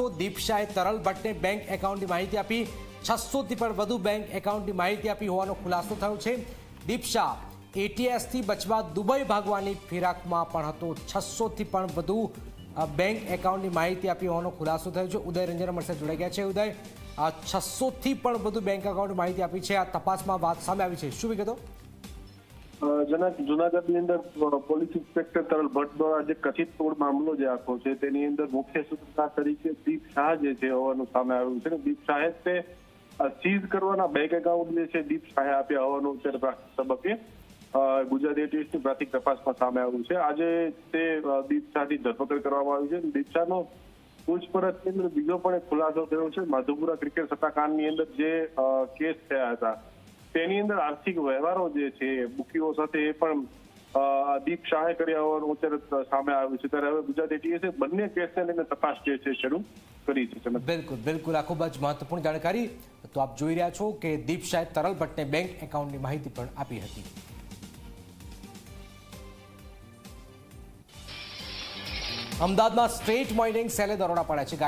ખુલાસો દીપશાએ તરલ ભટ્ટને બેંક એકાઉન્ટની માહિતી આપી છસોથી પણ વધુ બેંક એકાઉન્ટની માહિતી આપી હોવાનો ખુલાસો થયો છે દીપશા એટીએસથી બચવા દુબઈ ભાગવાની ફિરાકમાં પણ હતો છસોથી પણ વધુ બેંક એકાઉન્ટની માહિતી આપી હોવાનો ખુલાસો થયો છે ઉદય રંજન મળશે જોડાઈ ગયા છે ઉદય। છસોથી પણ વધુ બેંક એકાઉન્ટ માહિતી આપી છે। આ તપાસમાં વાત સામે આવી છે। શું વિગતો? જુનાગઢની અંદર પોલીસ ઇન્સ્પેક્ટર તરલ ભટ્ટ દ્વારા જે કથિત તોડ મામલો જે આખો છે, તેની અંદર મુખ્ય સૂત્રધાર તરીકે દીપ શાહ જે છે હોવાનું સામે આવ્યું છે. દીપ શાહે તે સીઝ કરવાના બેંક એકાઉન્ટ જે છે, દીપ શાહે આપ્યા હોવાનું અત્યારે પ્રાથમિક તબક્કે ગુજરાત એટીએસની પ્રાથમિક તપાસમાં સામે આવ્યું છે. આજે તે દીપ શાહની ધરપકડ કરવામાં આવી છે. દીપ શાહનો પૂછપરછની અંદર બીજો પણ એક ખુલાસો થયો છે. માધુપુરા ક્રિકેટ સત્તાકાંડની અંદર જે કેસ થયા હતા તેની અંદર આર્થિક વ્યવહારો જે છે બુકીઓ સાથે એ પણ દીપ શાહે કર્યા હોવાનું અત્યારે સામે આવ્યું છે. ત્યારે હવે ગુજરાત એટીએસે બંને કેસને લઈને તપાસ જે છે, શરૂ કરી છે બિલકુલ બિલકુલ. આ ખૂબ જ મહત્વપૂર્ણ જાણકારી. તો આપ જોઈ રહ્યા છો કે દીપ શાહે તરલ ભટ્ટને બેંક એકાઉન્ટની માહિતી પણ આપી હતી. અમદાવાદમાં સ્ટ્રેટ મોઇનિંગ સેલે દરોડા પડ્યા છે.